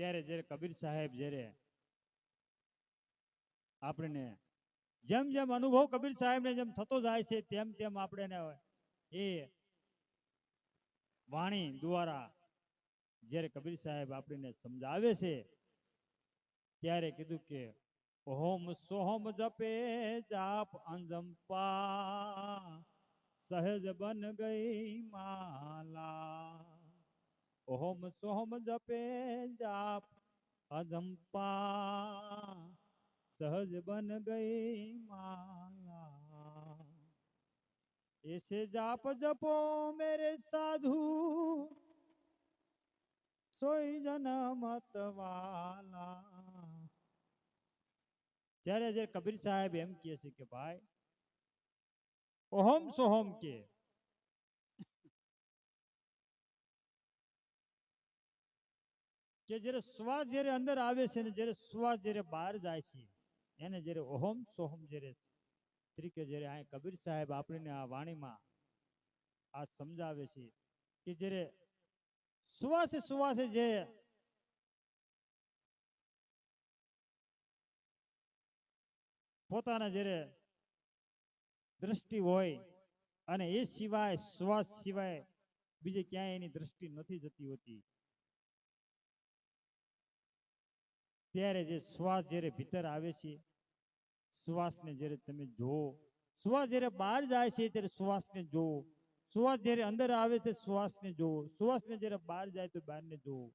ત્યારે જ્યારે કબીર સાહેબ જ્યારે આપણને જેમ જેમ અનુભવ કબીર સાહેબને જેમ થતો જાય છે, તેમ તેમ આપણે એ વાણી દ્વારા જ્યારે કબીર સાહેબ આપણને સમજાવે છે, ત્યારે કીધું કે ઓમ સોહમ જપે જાપ અંજંપા સહજ બન ગઈ માલા. ओम सोम जपे जाप अजम्पा सहज बन गई माला ऐसे जाप जपो मेरे साधु, सोई जन मत वाला। जरे जरे कबीर साहेब, एम किए सिखे भाई। ओहम सोहम के। કે જ્યારે શ્વાસ જ્યારે અંદર આવે છે ને જ્યારે શ્વાસ જ્યારે બહાર જાય છે, એને જ્યારે ઓહમ સોહમ જ્યારે તરીકે જ્યારે આ કબીર સાહેબ આપણને આ વાણીમાં આ સમજાવે છે કે જ્યારે શ્વાસે શ્વાસે જે પોતાના જ્યારે દ્રષ્ટિ હોય અને એ સિવાય શ્વાસ સિવાય બીજે ક્યાંય એની દ્રષ્ટિ નથી જતી હોતી. ત્યારે જે શ્વાસ જ્યારે ભીતર આવે છે, શ્વાસને જ્યારે તમે જુઓ, શ્વાસ જ્યારે બહાર જાય છે ત્યારે શ્વાસને જુઓ, શ્વાસ જ્યારે અંદર આવે છે શ્વાસને જુઓ, શ્વાસને જ્યારે બહાર જાય તો બહારને જુઓ.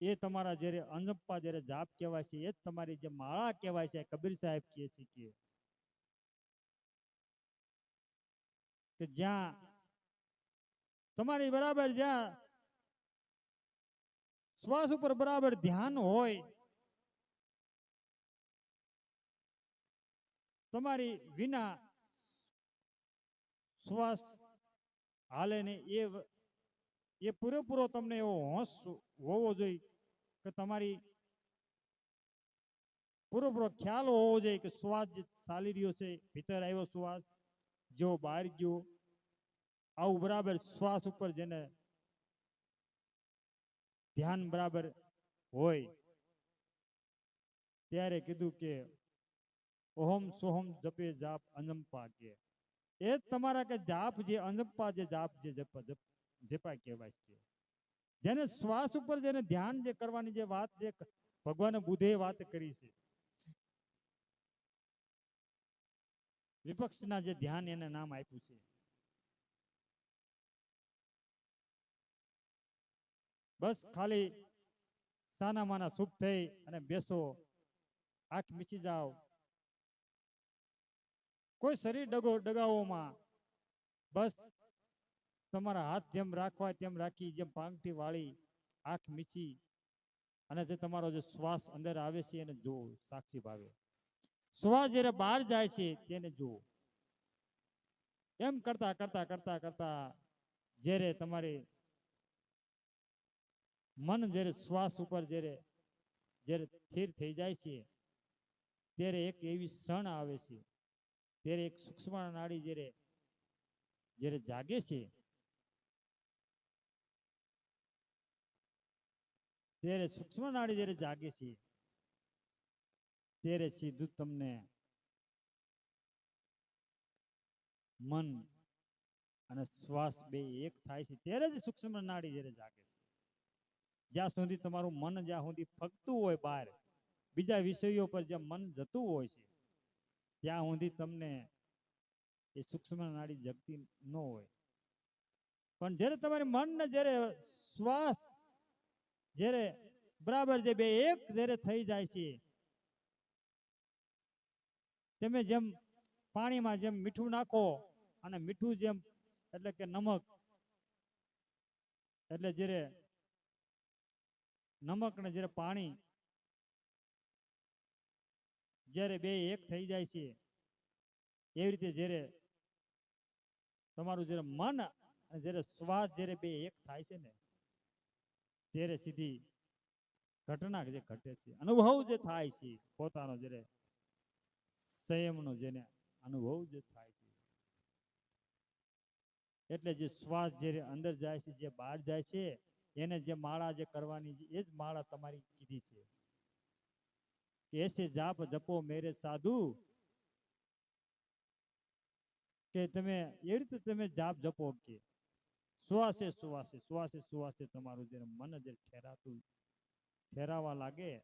એ તમારા જ્યારે અંજપ્પા જ્યારે જાપ કહેવાય છે, એ જ તમારી જે માળા કહેવાય છે, કબીર સાહેબ કહે છે કે કે જ્યાં તમારી બરાબર જ્યાં શ્વાસ ઉપર બરાબર ધ્યાન હોય, તમારી વિના શ્વાસ હાલે ને એ એ પૂરેપૂરો તમને એવો હોશ હોવો જોઈએ કે તમારી પૂરેપૂરો ખ્યાલ હોવો જોઈએ કે શ્વાસ જે ચાલી રહ્યો છે, ભીતર આવ્યો શ્વાસ, જેવો બહાર ગયો, આવું બરાબર શ્વાસ ઉપર જેને ધ્યાન બરાબર હોય. ત્યારે કીધું કે, ઓહમ સોહમ જપે જાપ અનંપા કે. એ તમારા કે જાપ જે અનંપા જે જાપ જે જપ જપ કહેવાય છે. જેને શ્વાસ ઉપર જેને ધ્યાન જે કરવાની જે વાત જે ભગવાને બુધે વાત કરી છે. વિપક્ષના જે ધ્યાન એને નામ આપ્યું છે. બસ ખાલી સાના માના સુખ થઈ અને બેસો, આંખ મીચી જાઓ. કોઈ શરીર ડગો, ડગાઓમાં બસ તમારા હાથ જેમ રાખવા, તેમ રાખી, જેમ પાંગઠી વાળી આંખ મીચી અને જે તમારો જે શ્વાસ અંદર આવે છે એને જુઓ, સાક્ષી ભાવે. શ્વાસ જ્યારે બહાર જાય છે તેને જુઓ. એમ કરતા કરતા કરતા કરતા જ્યારે તમારે મન જ્યારે શ્વાસ ઉપર જ્યારે જ્યારે સ્થિર થઈ જાય છે, ત્યારે એક એવી ક્ષણ આવે છે. ત્યારે એક સૂક્ષ્મ નાડી જ્યારે જ્યારે જાગે છે, ત્યારે સૂક્ષ્મ નાડી જ્યારે જાગે છે, ત્યારે સીધું તમને મન અને શ્વાસ બે એક થાય છે. ત્યારે જ સૂક્ષ્મ નાડી જ્યારે જાગે જ્યાં સુધી તમારું મન જ્યાં સુધી ફગતું હોય બહાર, બીજા વિષયો પર જ્યાં મન જતું હોય છે, ત્યાં સુધી તમને એ સૂક્ષ્મ નાડી જગતી ન હોય. પણ જ્યારે તમારી મન ને જ્યારે શ્વાસ જ્યારે બરાબર જે બે એક જ્યારે થઈ જાય છે, તમે જેમ પાણીમાં જેમ મીઠું નાખો અને મીઠું જેમ એટલે કે નમક, એટલે જ્યારે નમક ને જ્યારે પાણી જ્યારે બે એક થઈ જાય છે, એવી રીતે જ્યારે તમારું જ્યારે મન અને જ્યારે શ્વાસ જ્યારે બે એક થાય છે ને, ત્યારે સીધી ઘટના જે ઘટે છે, અનુભવ જે થાય છે, પોતાનો જ્યારે સંયમનો જેને અનુભવ જે થાય છે. એટલે જે શ્વાસ જ્યારે અંદર જાય છે, જે બહાર જાય છે એને જે માળા જે કરવાની છે, એ જ માળા તમારી કીધી છે. કે એસે જાપ જપો મેરે સાધુ. કે તમે એ રીતે તમે જાપ જપો કે શ્વાસે શ્વાસે શ્વાસે શ્વાસે તમારું જે મન જે ઠેરાતું ઠેરાવા લાગે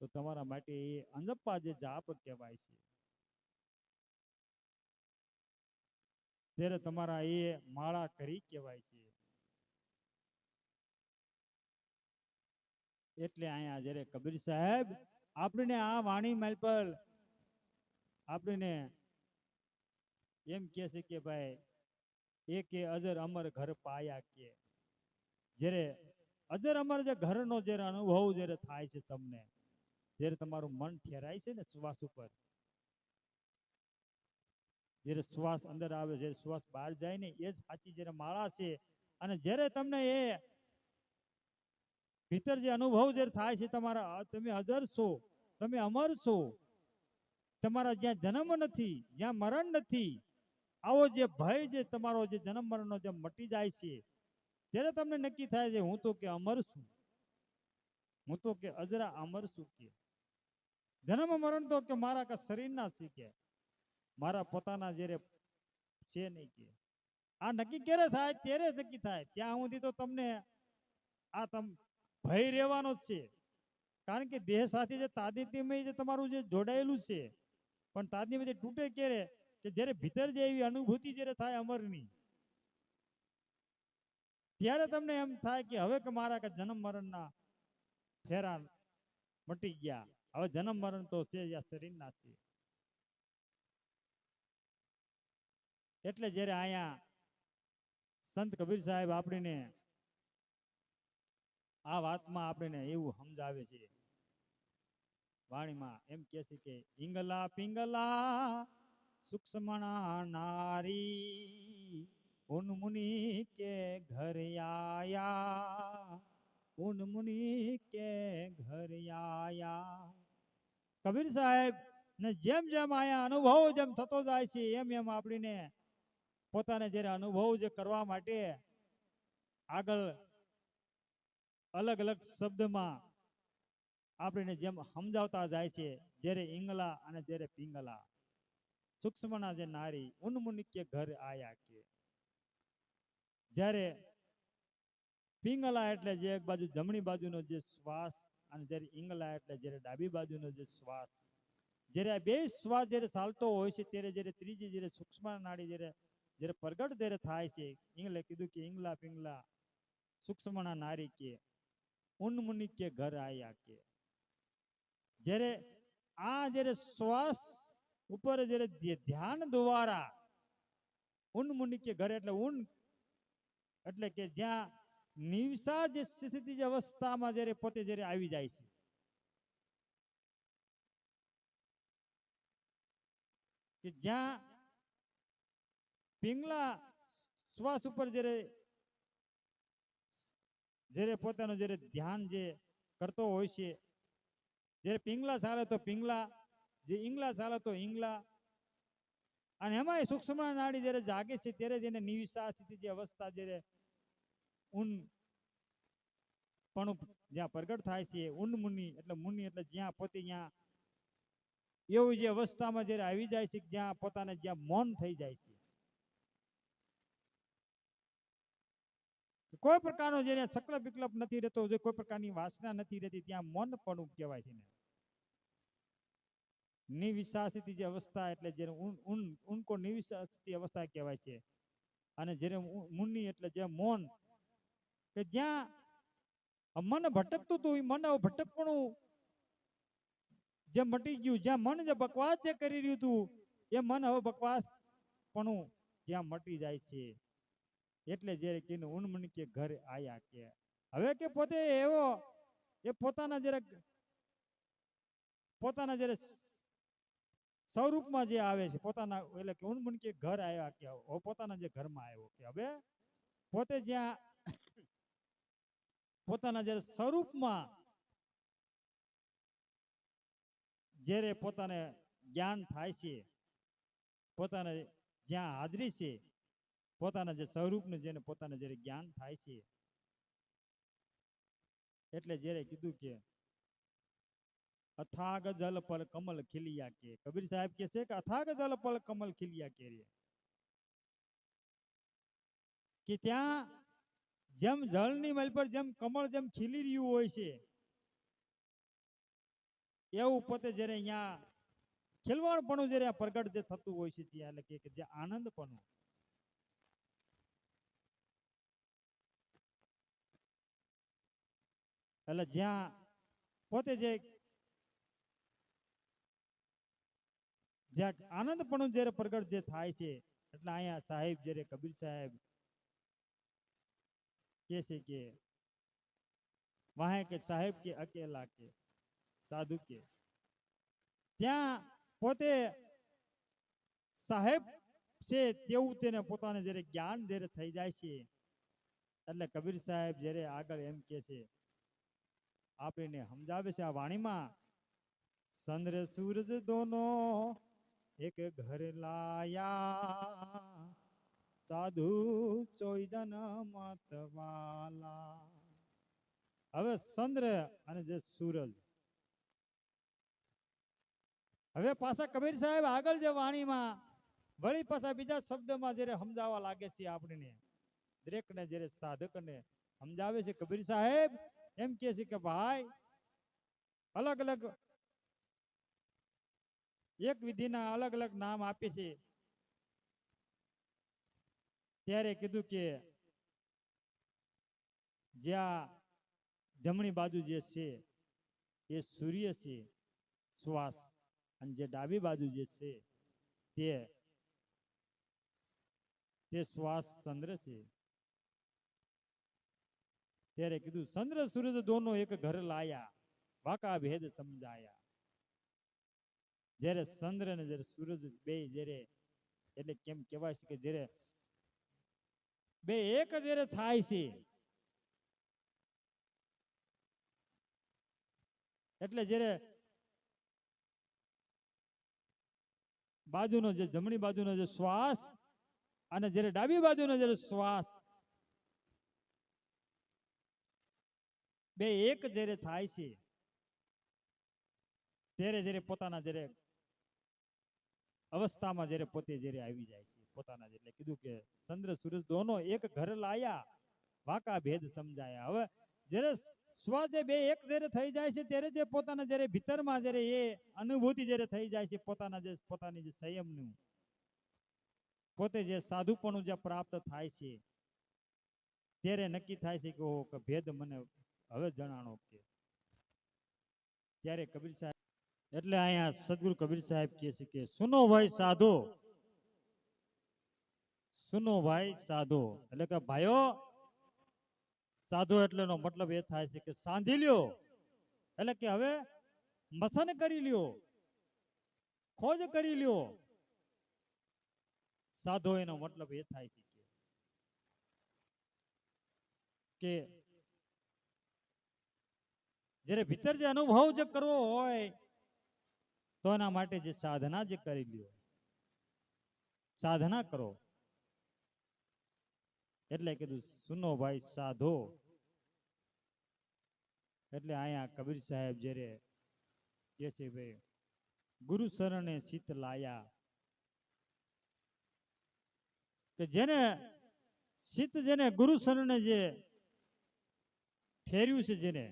તો તમારા માટે એ અંજપ્પા જે જાપ કહેવાય છે. ત્યારે તમારા એ માળા કરી કહેવાય છે. એટલે અહીંયા જ્યારે કબીર સાહેબ આપણને આ વાણી માલપલ આપણને એમ કહે છે કે ભાઈ, એકે અજર અમર ઘર પાયા કે. જ્યારે અજર અમર જે ઘરનો જ્યારે અનુભવ જ્યારે થાય છે તમને જ્યારે તમારું મન ઠેરાય છે ને શ્વાસ ઉપર? જ્યારે શ્વાસ અંદર આવે, જ્યારે શ્વાસ બહાર જાય ને, એ જ સાચી જ્યારે માળા છે. અને જ્યારે તમને એ ભીતર જે અનુભવ જે થાય છે, તમારા તમે અજર છો, તમે અમર છો, તમારા જ્યાં જન્મ નથી, જ્યાં મરણ નથી, આવો જે ભય જે તમારો જે જન્મ મરણનો જે મટી જાય છે, ત્યારે તમને નક્કી થાય છે, હું તો કે અમર છું. હું તો કે અજરા અમર છું કે. જન્મ મરણ તો કે મારા કે શરીરના છે કે. મારા પોતાના જ્યારે છે નહીં કે. આ નક્કી ક્યારે થાય? ત્યારે નક્કી થાય. ત્યાં સુધી તો તમને આ તમ ભય રહેવાનો જ છે. કારણ કે દેહ સાથે જે તાદીત્યમય જે તમારું જે જોડાયેલું છે, પણ તાદીત્યમય જે તૂટે ક્યારે? કે જ્યારે ભીતર જે એવી અનુભૂતિ જ્યારે થાય અમરની, ત્યારે તમને એમ થાય કે હવે કે મારા કે જન્મ મરણના ફેરા મટી ગયા. હવે જન્મ મરણ તો છે આ શરીરના છે. એટલે જ્યારે અહીંયા સંત કબીર સાહેબ આપણને આ વાતમાં આપણને એવું સમજાવે છે. વાણીમાં એમ કે છે કે હિંગલા પિંગલા, સુક્ષ્મણા નારી ઉનમુનિ કે ઘર આયા ઉનમુનિ કે ઘર આયા. કબીર સાહેબ, ને જેમ જેમ આયા અનુભવ જેમ થતો જાય છે, એમ એમ આપણીને પોતાને જ્યારે અનુભવ જે કરવા માટે આગળ અલગ અલગ શબ્દમાં આપણને જેમ સમજાવતા જાય છે, જ્યારે ઈંગલા અને જ્યારે પિંગલા. સૂક્ષ્મના જે નારી ઉન્મુનિક્ય ઘર આયા કે. જ્યારે પિંગલા એટલે જે એક બાજુ જમણી બાજુનો જે શ્વાસ અને જ્યારે ઈંગલા એટલે જ્યારે ડાબી બાજુનો જે શ્વાસ. જ્યારે આ બે શ્વાસ જ્યારે ચાલતો હોય છે, ત્યારે જ્યારે ત્રીજી જ્યારે સૂક્ષ્મ નાડી જ્યારે જ્યારે પ્રગટ જ્યારે થાય છે, ઈંગલે કીધું કે ઈંગલા પિંગલા સૂક્ષ્મના નારી કે. ઉન્મુનિ કે ઘર આયા કે જ્યારે આ જ્યારે શ્વાસ ઉપર જ્યારે ધ્ય- ધ્યાન દ્વારા ઉન્મુનિ કે ઘર એટલે ઉન એટલે કે જ્યાં નિવસા જે સ્થિતિ જે અવસ્થામાં જ્યારે પોતે જ્યારે આવી જાય છે કે જ્યાં પિંગલા શ્વાસ ઉપર જ્યારે જ્યારે પોતાનું જ્યારે ધ્યાન જે કરતો હોય છે, જ્યારે પિંગલા ચાલે તો પિંગલા, જે ઈંગલા ચાલે તો ઈંગલા. અને એમાંય સૂક્ષ્મ નાડી જ્યારે જાગે છે ત્યારે જેને નિવિશા સ્થિતિ જે અવસ્થા જ્યારે ઉન પણ જ્યાં પ્રગટ થાય છે ઉન મુનિ એટલે મુનિ એટલે જ્યાં પોતે જ્યાં એવું જે અવસ્થામાં જ્યારે આવી જાય છે જ્યાં પોતાને જ્યાં મૌન થઈ જાય છે. કોઈ પ્રકારનો જેને સકલ વિકલ્પ નથી રહેતો, જે કોઈ પ્રકારની વાસના નથી રહેતી, ત્યાં મન પણ કહેવાય છે ને જે અવસ્થા એટલે જેને ઉન ઉન અવસ્થા કહેવાય છે. અને જેને મુનિ એટલે જે મૌન, કે જ્યાં મન ભટકતું હતું, એ મન ભટકણું જે મટી ગયું, જ્યાં મન જે બકવાસ જે કરી રહ્યું હતું, એ મન હવે બકવાસ પણ જ્યાં મટી જાય છે. એટલે જ્યારે કીધું ઉન્મની કે ઘર આયા કે. હવે કે પોતે એવો એ પોતાના જરા પોતાના જ્યારે સ્વરૂપમાં જે આવે છે, પોતાના એટલે કે ઉન્મની કે ઘર આવ્યા કે પોતાના જે ઘરમાં આવ્યો કે, હવે પોતે જ્યાં પોતાના જ્યારે સ્વરૂપમાં જ્યારે પોતાને જ્ઞાન થાય છે, પોતાને જ્યાં હાજરી છે પોતાના જે સ્વરૂપને જેને પોતાને જ્યારે જ્ઞાન થાય છે, એટલે જ્યારે કીધું કે, અથાગ જલ પર કમલ ખીલિયા કે. કબીર સાહેબ કે છે કે, અથાગ જલ પર કમલ ખીલિયા કે કે ત્યાં જેમ જળની મલ પર જેમ કમળ જેમ ખીલી રહ્યું હોય છે, એવું પોતે જ્યારે અહીંયા ખેલવાણપણું જ્યારે પ્રગટ જે થતું હોય છે ત્યાં, એટલે કે જે આનંદપણું એટલે જ્યાં પોતે જે જ્યાં આનંદપણું જ્યારે પ્રગટ જે થાય છે, એટલે અહીંયા સાહેબ જ્યારે કબીર સાહેબ કે છે કે, વાહે કે સાહેબ કે અકેલા કે સાધુ કે. ત્યાં પોતે સાહેબ છે તેવું તેને પોતાને જ્યારે જ્ઞાન જ્યારે થઈ જાય છે, એટલે કબીર સાહેબ જ્યારે આગળ એમ કે છે આપણને સમજાવે છે આ વાણીમાં ચંદ્ર સૂરજ દોનો એક ઘર લાયા, સાધુ ચોઈજન મતવાલા હવે ચંદ્ર અને જે સૂરજ. હવે પાછા કબીર સાહેબ આગળ જે વાણીમાં, વળી પાછા બીજા શબ્દમાં જયારે સમજાવવા લાગે છે આપણને, દરેકને, જયારે સાધકને સમજાવે છે કબીર સાહેબ એમ કે છે કે ભાઈ અલગ અલગ એક વિધિના અલગ અલગ નામ આપે છે. ત્યારે કીધું કે જ્યાં જમણી બાજુ જે છે, એ સૂર્ય છે, શ્વાસ. અને જે ડાબી બાજુ જે છે, તે તે શ્વાસ ચંદ્ર છે. ત્યારે કીધું, ચંદ્ર, સૂરજ દોનો એક ઘર લાયા, વાકા ભેદ સમજાયા. જ્યારે ચંદ્ર ને જ્યારે સૂરજ બે, જ્યારે એટલે કેમ કહેવાય છે કે જ્યારે બે, એક જ્યારે થાય છે, એટલે જ્યારે બાજુનો જે જમણી બાજુનો જે શ્વાસ અને જ્યારે ડાબી બાજુનો જ્યારે શ્વાસ બે એક જ્યારે થાય છે, ત્યારે જ્યારે પોતાના જ્યારે અવસ્થામાં જ્યારે પોતે જ્યારે આવી જાય છે, પોતાના એટલે કીધું કે ચંદ્ર, સૂરજ દોનો એક ઘર લાયા, વાકા ભેદ સમજાયા. હવે જ્યારે સ્વાદે બે એક જ્યારે થઈ જાય છે, ત્યારે જે પોતાના જ્યારે ભીતરમાં જ્યારે એ અનુભૂતિ જ્યારે થઈ જાય છે, પોતાના જે, પોતાની જે સંયમનું, પોતે જે સાધુપણું જે પ્રાપ્ત થાય છે, ત્યારે નક્કી થાય છે કે ઓ કે ભેદ મને હવે જણાણો કે ત્યારે કબીર સાહેબ એટલે અહીંયા સદગુરુ કબીર સાહેબ કહે છે કે, સુનો ભાઈ સાધો. સુનો ભાઈ સાધો. એટલે કે, ભાઈઓ, સાધો એટલે મતલબ એ થાય છે કે સાંધી લ્યો. એટલે કે, હવે મથન કરી લ્યો, ખોજ કરી લ્યો. સાધો એનો મતલબ એ થાય છે કે જ્યારે ભીતર જે અનુભવ જે કરવો હોય, તો એના માટે જે સાધના જે કરી લ્યો સાધના કરો. એટલે કીધું, સુનો ભાઈ, સાધો. એટલે અહીંયા કબીર સાહેબ જ્યારે કે છે, ભાઈ, ગુરુ શરણે શીત લાયા. કે જેને શીત જેને ગુરુ શરણે જે ઠેર્યું છે, જેને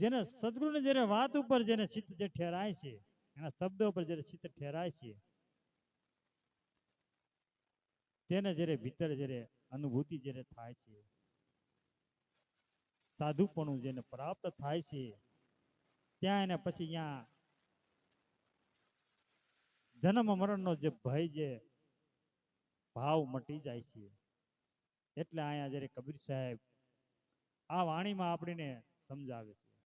જેને સદગુરુને જેને વાત ઉપર જેને ચિત્ત જે ઠેરાય છે, એના શબ્દો ઉપર જ્યારે ચિત્ત ઠેરાય છે, તેને જ્યારે ભીતર જ્યારે અનુભૂતિ જ્યારે થાય છે, સાધુપણું જેને પ્રાપ્ત થાય છે, ત્યાં એને પછી અહીંયા જન્મ મરણનો જે ભય જે ભાવ મટી જાય છે. એટલે અહીંયા જ્યારે કબીર સાહેબ આ વાણીમાં આપણને સમજાવે છે.